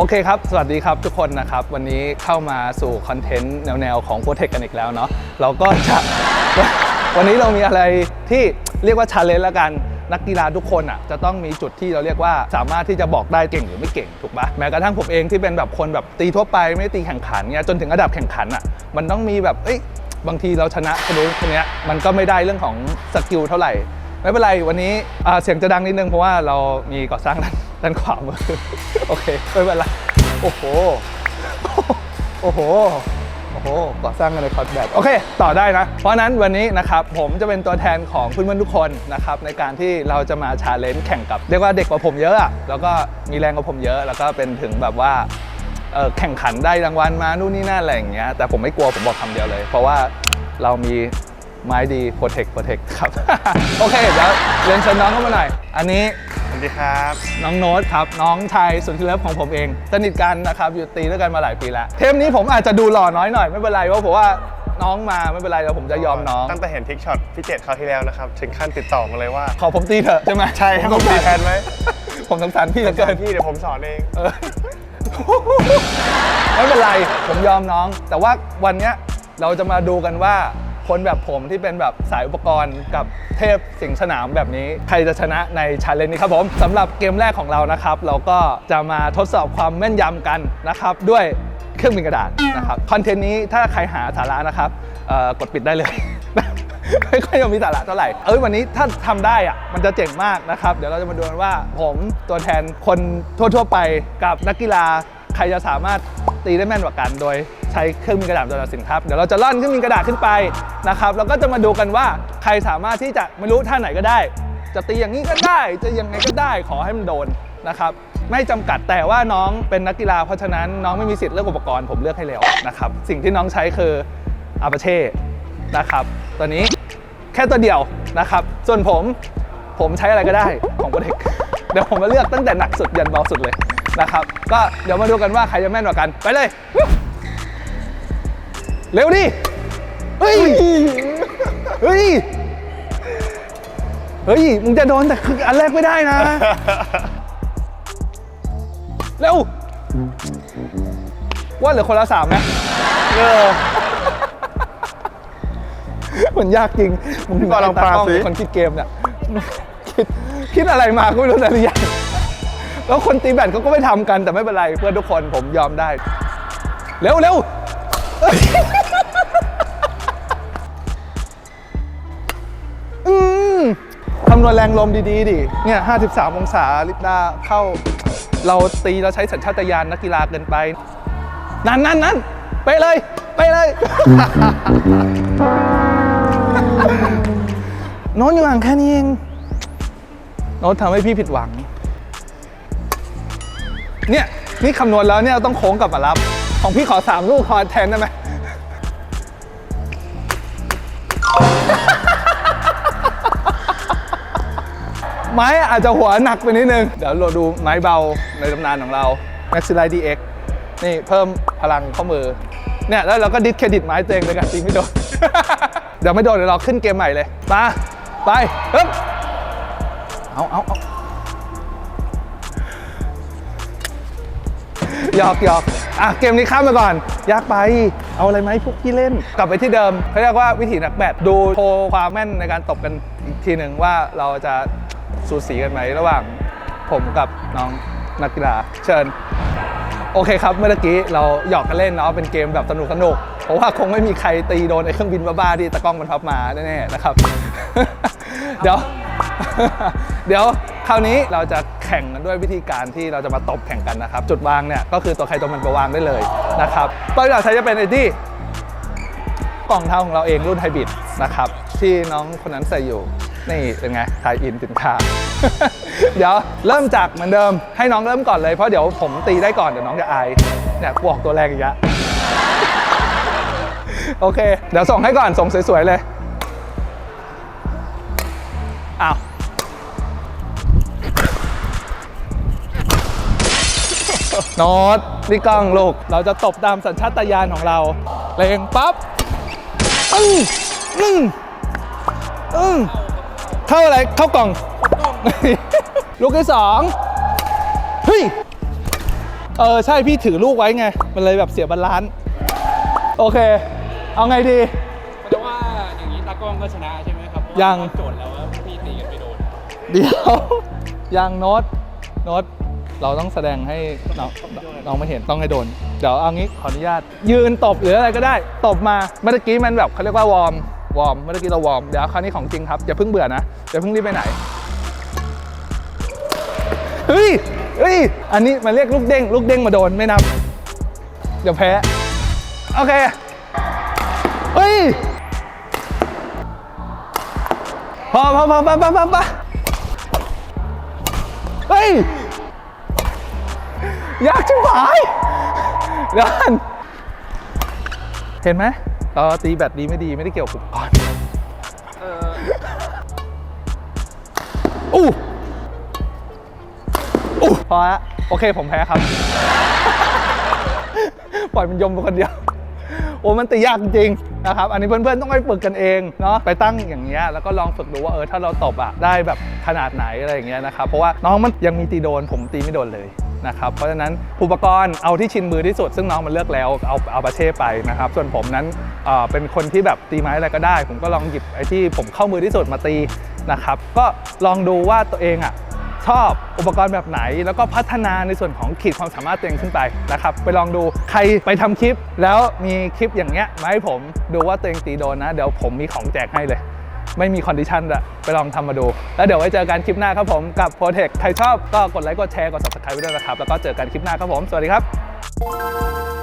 โอเคครับ สวัสดีครับทุกคนนะครับ วันนี้เข้ามาสู่คอนเทนต์แนวๆของโ r รเทคกันอีกแล้วเนาะ เราก็จะ วันนี้เรามีอะไรที่เรียกว่าชาเลนจ์แล้วกัน นักกีฬาทุกคนอะจะต้องมีจุดที่เราเรียกว่าสามารถที่จะบอกได้เก่งหรือไม่เก่งถูกปะแม้กระทั่งผมเองที่เป็นแบบคนแบบตีทั่วไปไม่ได้ตีแข่งขันเนี่ยจนถึงระดับแข่งขันอะมันต้องมีแบบเอ้ยบางทีเราชนะคนนู้นคนเนี้ยมันก็ไม่ได้เรื่องของสกิลเท่าไหร่ไม่เป็นไรวันนี้เสียงจะดังนิดนึงเพราะว่าเรามีก่อสร้างด้น ด้านขวามือ โอเคไม่เป็นไรโอ้โห โอ้โห โอ้โหก่อสร้างกันในคอร์สแบบ โอเค ต่อได้นะ เพราะนั้นวันนี้นะครับ ผมจะเป็นตัวแทนของเพื่อนๆทุกคนนะครับ ในการที่เราจะมาชาเลนจ์แข่งกับ เรียกว่าเด็กกว่าผมเยอะอะแล้วก็มีแรงกว่าผมเยอะ แล้วก็เป็นถึงแบบว่าแข่งขันได้รางวัลมานู่นนี่นั่นอะไรอย่างเงี้ย แต่ผมไม่กลัวผมบอกคำเดียวเลย เพราะว่าเรามีไม้ดีโปรเทคโปรเทคครับ โอเคเดี๋ยวเรียนเชิญน้องเข้ามาหน่อย อันนี้ สวัสดีครับ น้องโน้ตครับ น้องชายสุดที่เลิฟของผมเองสนิทกันนะครับอยู่ตีด้วยกันมาหลายปีแล้ว เทปนี้ผมอาจจะดูหล่อน้อยหน่อยไม่เป็นไรเพราะผมว่าน้องมาไม่เป็นไรเดี๋ยวผมจะยอมน้อง ตั้งแต่เห็นทิกช็อตพี่เจตคราวที่แล้วนะครับ ถึงขั้นติดต่อมาเลยว่า ขอผมตีเถอะใช่ไหมใช่ให้ผมตีแทนไหมผมสงสารพี่เหลือเกินพี่เดี๋ยวผมสอนเองเออไม่เป็นไรผมยอมน้อง แต่ว่าวันเนี้ยเราจะมาดูกันว่า คนแบบผมที่เป็นแบบสายอุปกรณ์กับเทพสิงสนามแบบนี้ ใครจะชนะในชาเลนจ์นี้ครับผมสำหรับเกมแรกของเรานะครับ เราก็จะมาทดสอบความแม่นยำกันนะครับ ด้วยเครื่องบินกระดาษนะครับคอนเทนต์นี้ถ้าใครหาสาระนะครับกดปิดได้เลย ไม่ค่อยจะมีสาระเท่าไหร่เอ้ยวันนี้ถ้าทำได้อะมันจะเจ๋งมากนะครับ เดี๋ยวเราจะมาดูกันว่าผมตัวแทนคนทั่วๆไปกับนักกีฬาใครจะสามารถตีได้แม่นกว่ากันโดย ใช้เครื่องบินกระดาษตัวตัดสินครับ เดี๋ยวเราจะล่อนเครื่องบินกระดาษขึ้นไปนะครับแล้วก็จะมาดูกันว่าใครสามารถที่จะไม่รู้ท่าไหนก็ได้ จะตีอย่างนี้ก็ได้ จะยังไงก็ได้ขอให้มันโดนนะครับไม่จำกัดแต่ว่าน้องเป็นนักกีฬาเพราะฉะนั้นน้องไม่มีสิทธิ์เลือกอุปกรณ์ผมเลือกให้แล้วนะครับสิ่งที่น้องใช้คืออาปาเช่นะครับตัวนี้แค่ตัวเดียวนะครับ ส่วนผมผมใช้อะไรก็ได้ของโปรเทคเดี๋ยวผมมาเลือกตั้งแต่หนักสุดยันเบาสุดเลยนะครับ ก็เดี๋ยวมาดูกันว่าใครจะแม่นกว่ากันไปเลย เร็วดิ เฮ้ย เฮ้ย เฮ้ย มึงจะโดนแต่คืออันแรกไม่ได้นะ เร็ว ว่าเหลือคนละสามนะเออมันยากจริง มึงพี่บอลลองปราบสิคนคิดเกมเนี่ยคิดคิดอะไรมาก็ไม่รู้แต่ละอย่างแล้วคนตีแบตเขาก็ไม่ทำกันแต่ไม่เป็นไรเพื่อนทุกคนผมยอมได้ เร็วเร็ว อืมคำนวณแรงลมดีๆดิ เนี่ย53 องศาลิปดาเข้า เราตีเราใช้สัญชาตญาณนักกีฬาเกินไป นั่นนั่นนั่นไปเลย ไปเลย โน้ตอยู่ห่างแค่นี้เอง โน้ตทำให้พี่ผิดหวัง เนี่ย นี่คำนวณแล้วเนี่ยต้องโค้งกลับมารับ ของพี่ขอสามลูกคอแทนได้ไหมไม้อาจจะหัวหนักไปนิดนึง เดี๋ยวเราดูไม้เบาในตำนานของเรา Maxilai DX นี่เพิ่มพลังข้อมือ เนี่ยแล้วเราก็ดิสเครดิตไม้ตัวเองเลยกันตีไม่โดน เดี๋ยวไม่โดนเดี๋ยวเราขึ้นเกมใหม่เลย มา ไปฮึบเอาเอาเอา หยอกหยอกอะเกมนี้ข้ามมาก่อน ยากไป เอาอะไรไหมพวกพี่เล่น กลับไปที่เดิมเขาเรียกว่าวิธีนักแบดดูโชว์ความแม่นในการตบกันอีกทีหนึ่งว่าเราจะสูสีกันไหมระหว่างผมกับน้องนักกีฬาเชิญโอเคครับ เมื่อกี้เราหยอกกันเล่นเนาะเป็นเกมแบบสนุกสนุกเพราะว่าคงไม่มีใครตีโดนไอ้เครื่องบินบ้าๆที่ตะกล้องมันพับมาแน่ๆนะครับ เดี๋ยว เดี๋ยวคราวนี้เราจะ ข่งกันด้วยวิธีการที่เราจะมาตบแข่งกันนะครับ จุดวางเนี่ยก็คือตัวใครตัวมันไปวางได้เลยนะครับตัวที่เราใช้จะเป็นไอ้ที่กล่องเท้าของเราเองรุ่นไฮบริดนะครับที่น้องคนนั้นใส่อยู่นี่เป็นไงทายอินสินค้า เดี๋ยวเริ่มจากเหมือนเดิม ให้น้องเริ่มก่อนเลยเพราะเดี๋ยวผมตีได้ก่อนเดี๋ยวน้องจะอายเนี่ยบวกตัวแรงอีกแล้วโอเค เดี๋ยวส่งให้ก่อนส่งสวยๆเลยอ้าว โน้ตนี่กล้องลูก เราจะตบตามสัญชาตญาณของเราเลงปั๊บอึ้งอึ้งอึ้งเข้าอะไร เข้ากล่อง ลูกที่สองเฮ้ย เออ ใช่พี่ถือลูกไว้ไง มันเลยแบบเสียบาลานซ์โอเค เอาไงดีแต่ว่าอย่างนี้ตากล้องก็ชนะใช่ไหมครับเพราะว่ายังโจทย์แล้วว่าพี่ตีกันไปโดน เดี๋ยวยังโน้ตโน้ต เราต้องแสดงให้น้องน้องไม่เห็นต้องให้โดน เดี๋ยวเอางี้ขออนุญาต ยืนตบหรืออะไรก็ได้ ตบมาเมื่อกี้มันแบบเขาเรียกว่าวอร์มวอร์มเมื่อกี้เราวอร์มเดี๋ยวคราวนี้ของจริงครับอย่าเพิ่งเบื่อนะอย่าเพิ่งรีบไปไหนเฮ้ยเฮ้ยอันนี้มันเรียกลูกเด้งลูกเด้งมาโดนไม่นับเดี๋ยวแพ้โอเคเฮ้ยพอพอพอพอพอพอพอเฮ้ย ยากชิบหายเดี๋ยวก่อนเห็นไหมเราตีแบตดีไม่ดีไม่ได้เกี่ยวกับอุปกรณ์เอออู้อู้พอละโอเคผมแพ้ครับ ปล่อยมันยมไปคนเดียว โอ้มันตียากจริงนะครับอันนี้เพื่อนๆต้องไปฝึกกันเองเนาะไปตั้งอย่างเงี้ยแล้วก็ลองฝึกดูว่าเออถ้าเราตบอะได้แบบขนาดไหนอะไรอย่างเงี้ยนะครับเพราะว่าน้องมันยังมีตีโดนผมตีไม่โดนเลยนะครับเพราะฉะนั้นอุปกรณ์เอาที่ชินมือที่สุด ซึ่งน้องมันเลือกแล้วเอาเอาปาเช่ไปนะครับส่วนผมนั้นเอ่อเป็นคนที่แบบตีไม้อะไรก็ได้ ผมก็ลองหยิบไอ้ที่ผมเข้ามือที่สุดมาตีนะครับก็ลองดูว่าตัวเองอะ ชอบอุปกรณ์แบบไหน แล้วก็พัฒนาในส่วนของขีดความสามารถตัวเองขึ้นไปนะครับ ไปลองดูใครไปทำคลิป แล้วมีคลิปอย่างเงี้ยมาให้ผมดูว่าตัวเองตีโดนนะ เดี๋ยวผมมีของแจกให้เลย ไม่มีคอนดิชันอะไปลองทำมาดู แล้วเดี๋ยวไว้เจอกันคลิปหน้าครับผมกับ Protect ใครชอบก็กดไลค์กดแชร์กด subscribe ไว้ด้วยนะครับแล้วก็เจอกันคลิปหน้าครับผมสวัสดีครับ